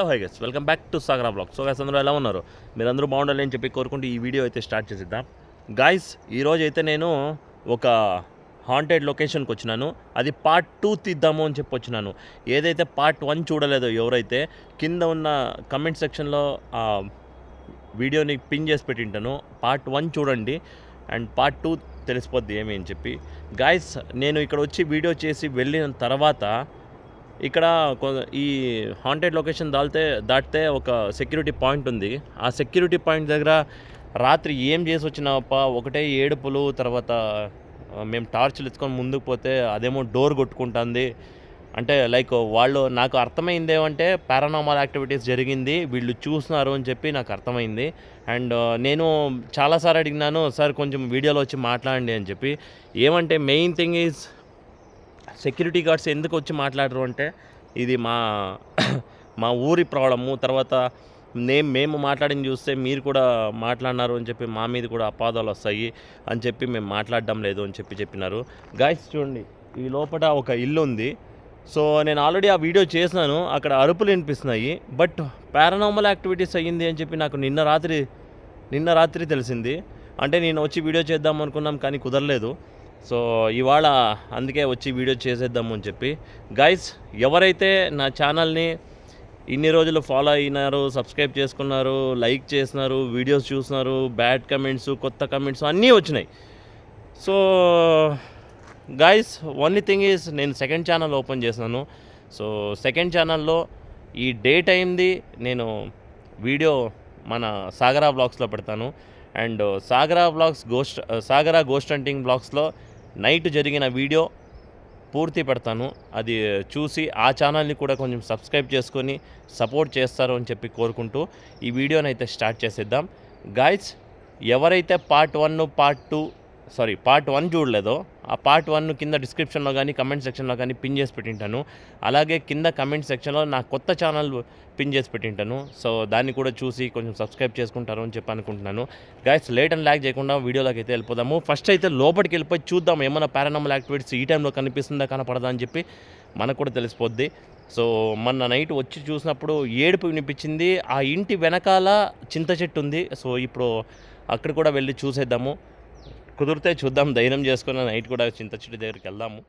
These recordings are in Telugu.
Hello hi guys welcome back to Sagara vlog so guys అందరూ ఎలా ఉన్నారు? మీరందరూ బాగుండాలి అని చెప్పి కోరుకుంటూ ఈ వీడియో అయితే స్టార్ట్ చేసేద్దాం. గాయస్ ఈరోజు అయితే నేను ఒక హాంటెడ్ లొకేషన్కి వచ్చినాను. అది పార్ట్ టూ తీద్దాము అని చెప్పి వచ్చినాను. ఏదైతే పార్ట్ వన్ చూడలేదో ఎవరైతే కింద ఉన్న కమెంట్ సెక్షన్లో ఆ వీడియోని పిన్ చేసి పెట్టింటాను పార్ట్ వన్ చూడండి. అండ్ పార్ట్ టూ తెలిసిపోద్ది ఏమి అని చెప్పి. గాయస్ నేను ఇక్కడ వచ్చి వీడియో చేసి వెళ్ళిన తర్వాత ఇక్కడ కొ- ఈ హాంటెడ్ లొకేషన్ దాల్తే దాటితే ఒక సెక్యూరిటీ పాయింట్ ఉంది. ఆ సెక్యూరిటీ పాయింట్ దగ్గర రాత్రి ఏం చేసి వచ్చినావప్ప? ఒకటే ఏడుపులు తర్వాత మేము టార్చ్లు ఎత్తుకొని ముందుకు పోతే అదేమో డోర్ కొట్టుకుంటుంది. అంటే లైక్ వాళ్ళు నాకు అర్థమైంది ఏమంటే పారానామల్ యాక్టివిటీస్ జరిగింది వీళ్ళు చూస్తున్నారు అని చెప్పి నాకు అర్థమైంది. అండ్ నేను చాలాసార్లు అడిగినాను సార్ కొంచెం వీడియోలో వచ్చి మాట్లాడండి అని చెప్పి. ఏమంటే main thing is security guards ఎందుకు వచ్చి మాట్లాడరు అంటే ఇది మా మా ఊరి ప్రాబ్లము తర్వాత నేను మేము మాట్లాడింది చూస్తే మీరు కూడా మాట్లాడినారు అని చెప్పి మా మీద కూడా అపాదాలు వస్తాయి అని చెప్పి మేము మాట్లాడడం లేదు అని చెప్పి చెప్పినారు. గాయస్ చూడండి ఈ లోపల ఒక ఇల్లు ఉంది. సో నేను ఆల్రెడీ ఆ వీడియో చేసినాను. అక్కడ అరుపులు వినిపిస్తున్నాయి. బట్ పారానార్మల్ యాక్టివిటీస్ అయ్యింది అని చెప్పి నాకు నిన్న రాత్రి నిన్న రాత్రి తెలిసింది. అంటే నేను వచ్చి వీడియో చేద్దాం అనుకున్నాం కానీ కుదరలేదు. సో ఇవాళ అందుకే వచ్చి వీడియో చేసేద్దాము అని చెప్పి. గైస్ ఎవరైతే నా ఛానల్ని ఇన్ని రోజులు ఫాలో అయినారు సబ్స్క్రైబ్ చేసుకున్నారు లైక్ చేసినారు వీడియోస్ చూసినారు బ్యాడ్ కమెంట్స్ కొత్త కమెంట్స్ అన్నీ వచ్చినాయి. So guys only thing is నేను సెకండ్ ఛానల్ ఓపెన్ చేసినాను. సో సెకండ్ ఛానల్లో ఈ డే టైంది నేను వీడియో మన సాగరా బ్లాగ్స్లో పెడతాను. And Sagara vlogs ghost Sagara ghost hunting బ్లాగ్స్లో night జరిగిన వీడియో పూర్తి పెడతాను. అది చూసి ఆ ఛానల్ని కూడా కొంచెం సబ్స్క్రైబ్ చేసుకొని సపోర్ట్ చేస్తారు అని చెప్పి కోరుకుంటూ ఈ వీడియోని అయితే స్టార్ట్ చేసేద్దాం. గాయస్ ఎవరైతే part one part two sorry part one చూడలేదో. ఆ పార్ట్ వన్ కింద డిస్క్రిప్షన్లో కానీ కమెంట్ సెక్షన్లో కానీ పిన్ చేసి పెట్టింటాను. అలాగే కింద కమెంట్ సెక్షన్లో నా కొత్త ఛానల్ పిన్ చేసి పెట్టింటాను. సో దాన్ని కూడా చూసి కొంచెం సబ్స్క్రైబ్ చేసుకుంటారు అని చెప్పి అనుకుంటున్నాను. గైస్ లేట్ అండ్ ల్యాక్ చేయకుండా వీడియోలోకి అయితే వెళ్ళిపోదాము. ఫస్ట్ అయితే లోపలికి వెళ్ళిపోయి చూద్దాం ఏమైనా పారానామల్ యాక్టివిటీస్ ఈ టైంలో కనిపిస్తుందా కనపడదా అని చెప్పి మనకు కూడా తెలిసిపోద్ది. సో మొన్న నైట్ వచ్చి చూసినప్పుడు ఏడుపు వినిపించింది. ఆ ఇంటి వెనకాల చింత చెట్టు ఉంది. సో ఇప్పుడు అక్కడ కూడా వెళ్ళి చూసేద్దాము. కుదిరితే చూద్దాం ధైర్యం చేసుకున్న నైట్ కూడా చింత దగ్గరికి వెళ్దాము.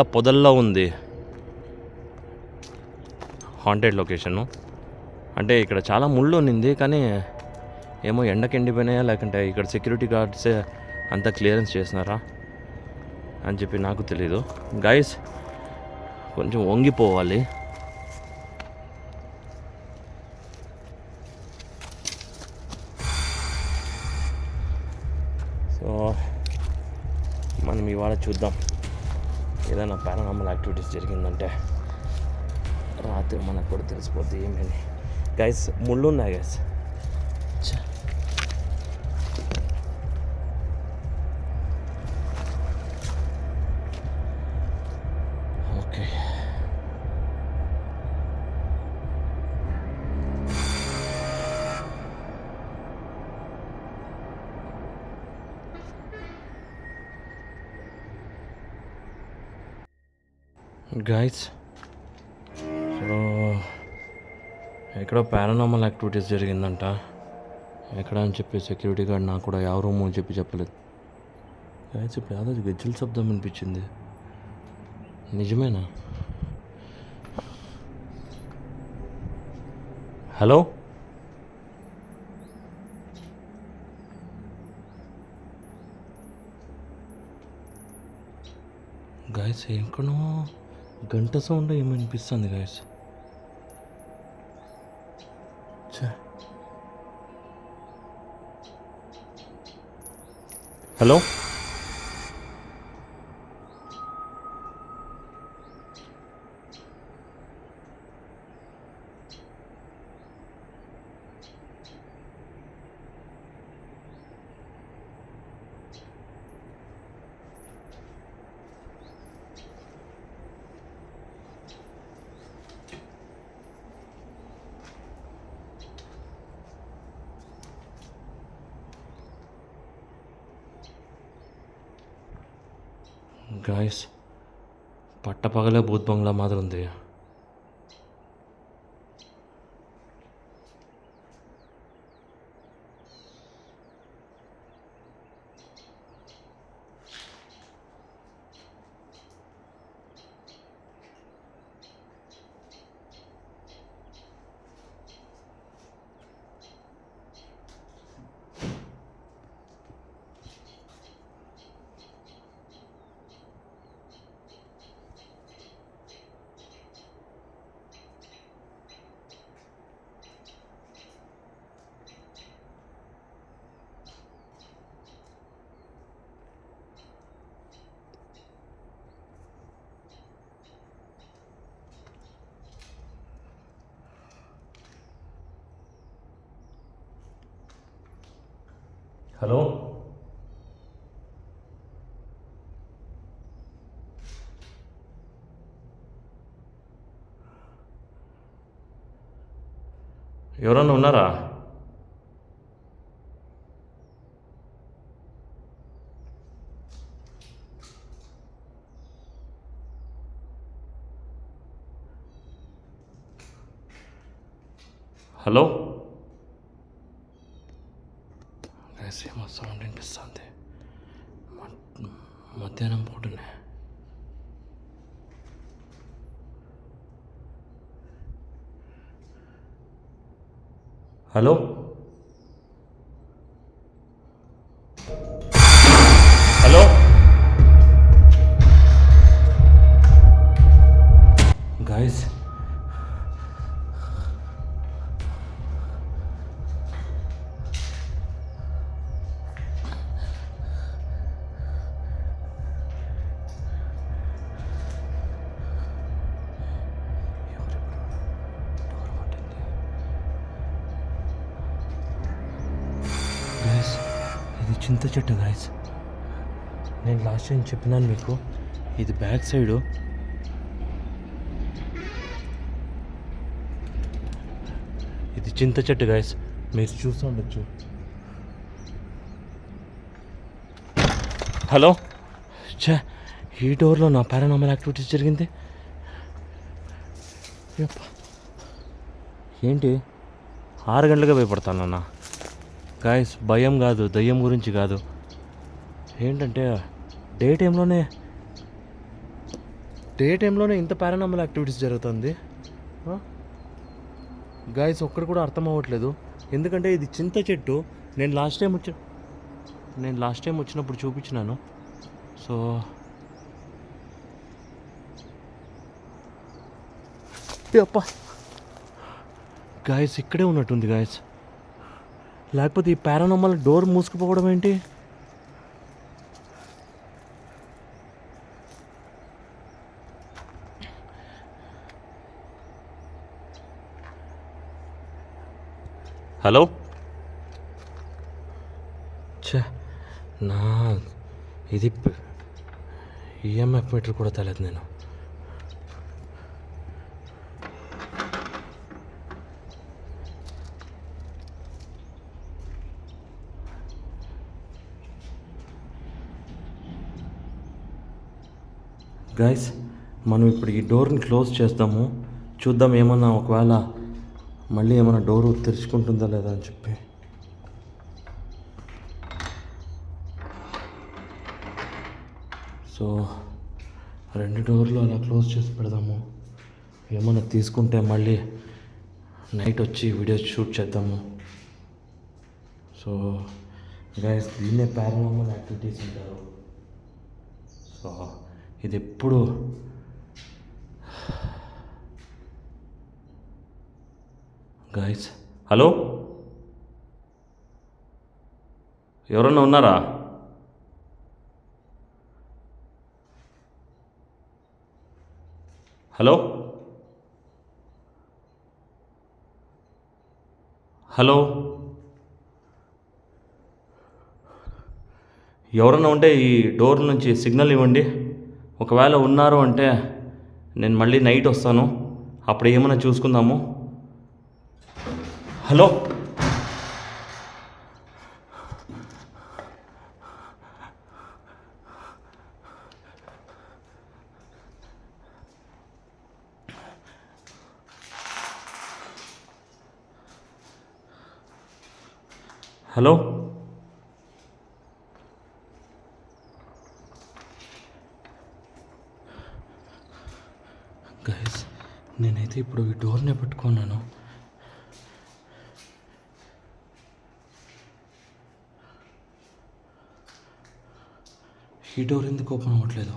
అంతా పొదల్లో ఉంది. హాంటెడ్ లొకేషను అంటే ఇక్కడ చాలా ముళ్ళు ఉన్నింది కానీ ఏమో ఎండకి ఎండిపోయినాయా లేకుంటే ఇక్కడ సెక్యూరిటీ గార్డ్సే అంతా క్లియరెన్స్ చేసినారా అని చెప్పి నాకు తెలీదు. గైస్ కొంచెం వంగిపోవాలి. సో మనం ఇవాళ చూద్దాం. ఏదైనా పారానామల్ యాక్టివిటీస్ జరిగిందంటే రాత్రి మనకు కూడా తెలిసిపోద్ది ఏమని గైస్ ముళ్ళు ఉన్నాయి గైస్ గాయస్ సో ఎక్కడో పారానామల్ యాక్టివిటీస్ జరిగిందంట. ఎక్కడ అని చెప్పి సెక్యూరిటీ గార్డ్ నాకు కూడా ಯಾವ అని చెప్పి చెప్పలేదు. గాయస్ ఇప్పుడు యాదో గజ్జల శబ్దం అనిపించింది నిజమేనా? హలో గాయస్ ఎక్కడో గంట సౌండ్ ఏమనిపిస్తుంది గాయస్ హలో? గాయస్ పట్టపగలే భూత్ బంగ్లా మాదిరి ఉంది హలో ఎవరన్నా ఉన్నారా హలో ఏమో தினம் போடுனேன் ஹலோ? ఇది చింత చెట్టు గాయస్ నేను లాస్ట్ టైం చెప్పినాను మీకు ఇది బ్యాక్ సైడు ఇది చింత చెట్టు గాయస్ మీరు చూస్తూ ఉండొచ్చు. హలో? చే ఈ డోర్లో నా పారానామల్ యాక్టివిటీస్ జరిగింది. ఏంటి? ఆరు గంటలుగా భయపడతాను అన్నా గాయస్ భయం కాదు దయ్యం గురించి కాదు. ఏంటంటే డే టైంలోనే డే టైంలోనే ఇంత పారానామల్ యాక్టివిటీస్ జరుగుతుంది. గాయస్ ఒక్కడు కూడా అర్థం అవ్వట్లేదు. ఎందుకంటే ఇది చింత చెట్టు. నేను లాస్ట్ టైం వచ్చి నేను లాస్ట్ టైం వచ్చినప్పుడు చూపించినాను. సో అప్ప గాయస్ ఇక్కడే ఉన్నట్టుంది గాయస్ లేకపోతే ఈ పారానామల్ డోర్ మూసుకుపోవడం ఏంటి? హలో? ఛే నా ఇది ఈఎంఎఫ్ మీటర్ కూడా తెలియదు నేను. గైస్ మనం ఇప్పుడు ఈ డోర్ని క్లోజ్ చేద్దాము. చూద్దాం ఏమన్నా ఒకవేళ మళ్ళీ ఏమైనా డోర్ తెరుచుకుంటుందా లేదా అని చెప్పి. సో రెండు డోర్లు అలా క్లోజ్ చేసి పెడదాము. ఏమైనా తీసుకుంటే మళ్ళీ నైట్ వచ్చి వీడియో షూట్ చేద్దాము. సో గైస్ దీన్నే పారానామల్ యాక్టివిటీస్ ఉంటారు సో ఇది ఎప్పుడు గాయస్ హలో ఎవరన్నా ఉన్నారా? హలో హలో ఎవరన్నా ఉంటే ఈ డోర్ నుంచి సిగ్నల్ ఇవ్వండి. ఒకవేళ ఉన్నారు అంటే నేను మళ్ళీ నైట్ వస్తాను. అప్పుడు ఏమైనా చూసుకుందాము. హలో? హలో గైస్ నేనైతే ఇప్పుడు ఈ డోర్నే పెట్టుకున్నాను ఈ డోర్ ఎందుకు ఓపెన్ అవ్వట్లేదు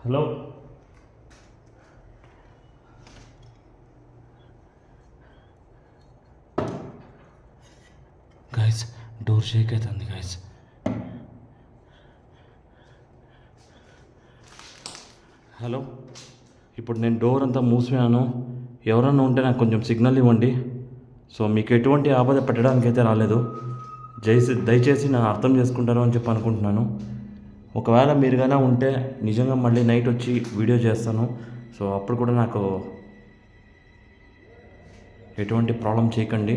హలో గాయస్ డోర్ షేక్ అవుతుంది గాయస్ హలో ఇప్పుడు నేను డోర్ అంతా మూసిపోయాను ఎవరన్నా ఉంటే నాకు కొంచెం సిగ్నల్ ఇవ్వండి. సో మీకు ఎటువంటి ఆపద పెట్టడానికి అయితే రాలేదు జైసి దయచేసి నన్ను అర్థం చేసుకుంటారు అని చెప్పి అనుకుంటున్నాను. ఒకవేళ మీరు కానీ ఉంటే నిజంగా మళ్ళీ నైట్ వచ్చి వీడియో చేస్తాను. సో అప్పుడు కూడా నాకు ఎటువంటి ప్రాబ్లం చేయకండి.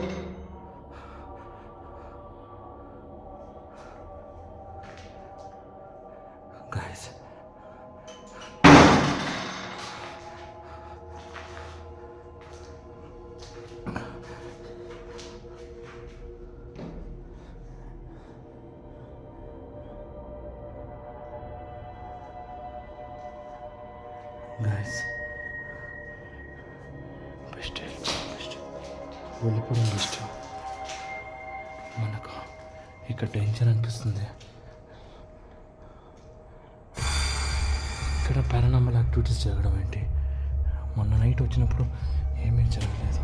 guys best best వెళ్ళిపోవడం బెస్ట్ మనకు ఇక్కడ టెన్షన్ అనిపిస్తుంది. ఇక్కడ పారానామల్ యాక్టివిటీస్ జరగడం ఏంటి? మొన్న నైట్ వచ్చినప్పుడు ఏమీ జరగలేదు.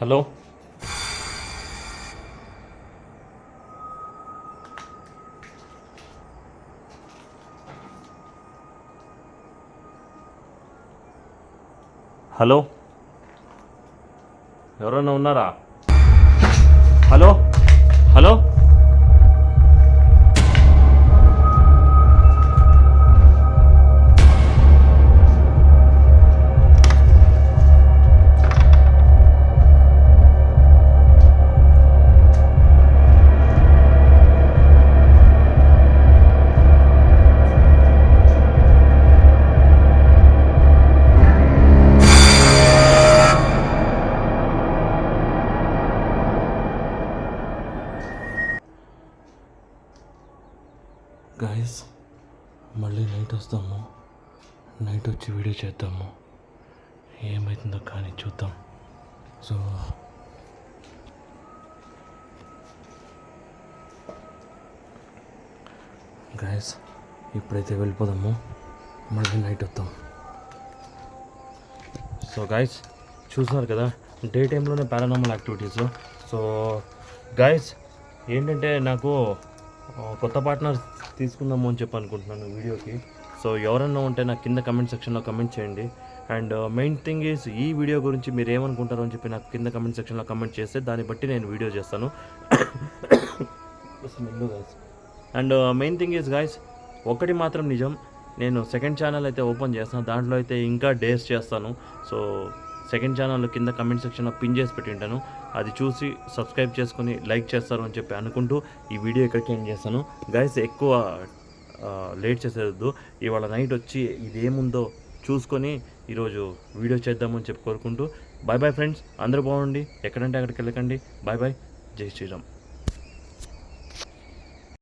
హలో హలో ఎవరైనా ఉన్నారా హలో హలో చేద్దాము. ఏమవుతుందో కానీ చూద్దాం. సో గాయస్ ఇప్పుడైతే వెళ్ళిపోదాము. మళ్ళీ నైట్ వద్దాం. సో గాయస్ చూస్తున్నారు కదా డే టైంలోనే పారానామల్ యాక్టివిటీస్ సో గాయస్ ఏంటంటే నాకు కొత్త పార్ట్నర్ తీసుకుందాము అని చెప్పి అనుకుంటున్నాను వీడియోకి. సో ఎవరన్నా ఉంటే నాకు కింద కమెంట్ సెక్షన్లో కమెంట్ చేయండి. అండ్ మెయిన్ థింగ్ ఈజ్ ఈ వీడియో గురించి మీరు ఏమనుకుంటారో అని చెప్పి నాకు కింద కమెంట్ సెక్షన్లో కమెంట్ చేస్తే దాన్ని బట్టి నేను వీడియో చేస్తాను. And main thing is guys ఒకటి మాత్రం నిజం నేను సెకండ్ ఛానల్ అయితే ఓపెన్ చేస్తాను దాంట్లో అయితే ఇంకా డేస్ చేస్తాను. సో సెకండ్ ఛానల్ కింద కమెంట్ సెక్షన్లో పిన్ చేసి పెట్టింటాను అది చూసి సబ్స్క్రైబ్ చేసుకొని లైక్ చేస్తారు అని చెప్పి అనుకుంటూ ఈ వీడియో ఇక్కడికి ఏం చేస్తాను. గైస్ ఎక్కువ లేట్ చేసేదొద్దు ఇవాళ నైట్ వచ్చి ఇదేముందో చూసుకొని ఈరోజు వీడియో చేద్దామని చెప్పి కోరుకుంటూ. బాయ్ బాయ్ ఫ్రెండ్స్ అందరూ బాగుండి ఎక్కడంటే అక్కడికి వెళ్ళకండి. బాయ్ బాయ్ జై శ్రీరామ్.